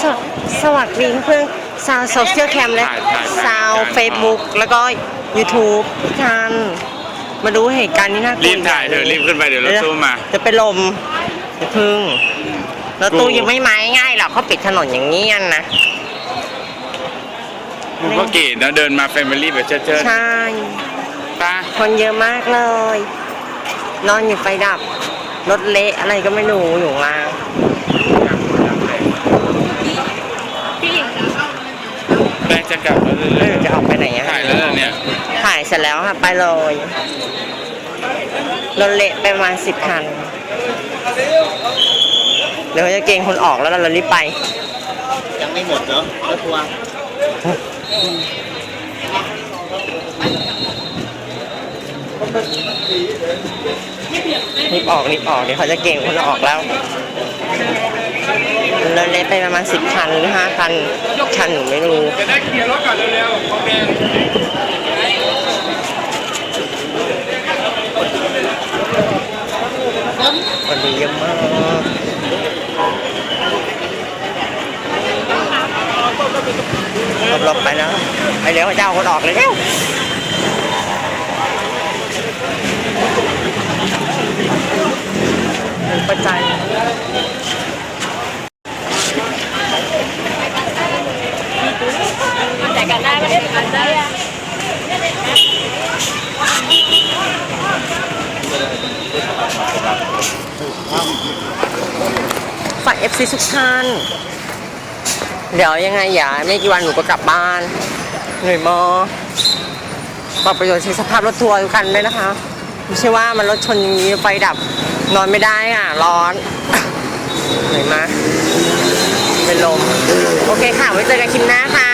สวสวัสดีเพื่อนชาวโซเชียลแคมและถ่ายถ่ายถ่ายชาวถ่ายเฟซบุ๊กแล้วก็ YouTube ทุกท่านมาดูเหตุการณ์นี้น่ากลัวรีบถ่ายเถอะรีบขึ้นไปเดี๋ยวรถตู้มา จะเป็นลมจะพึ่งรถตู้กูยังไม่มาง่ายหรอกเขาปิดถนนอย่างนี้ยนะมึงก็เกตนะเดินมาแฟมิลี่แบบเชิดเชิดใช่ป้าคนเยอะมากเลย นอนอยู่ไฟดับรถเละอะไรก็ไม่รู้อยู่ล่าง แม่จะกลับแล้วเอเรื่ออยจะออกไปไหนอะๆถ่ายแล้วเหรอเนี่ยถ่ายเสร็จแล้วค่ะ ไปเลยรถเละไปประมาณสิบคัน เดี๋ยวเขาจะเกณฑ์คนออกแล้วเรารีบไป ยังไม่หมดเนาะรถทัวร์รีบออกรีบออกเดี๋ยวเขาจะเก่งคนออกแล้ว รถเละไปประมาณสิบคันหรือห้าคัน คันหนูไม่รู้จะได้เคลียร์รถก่อนเร็วๆโอเคคนดูเยอะมากหลบๆไปนะไปเร็วเจ้าคนออกเลยเร็วประจัน ฝาก FC ทุกท่าน เดี๋ยวยังไงอย่าไม่กี่วันหนูก็กลับบ้านเหนื่อยมอปรับประโยชน์ใช้สภาพรถทัวร์ทุกคันด้วยนะคะ ไม่ใช่ว่ามันรถชนอย่างนี้ไฟดับนอนไม่ได้อะ ร้อนเหนื่อยมากเป็นลม โอเคค่ะ ไว้เจอกันคลิปหน้าค่ะ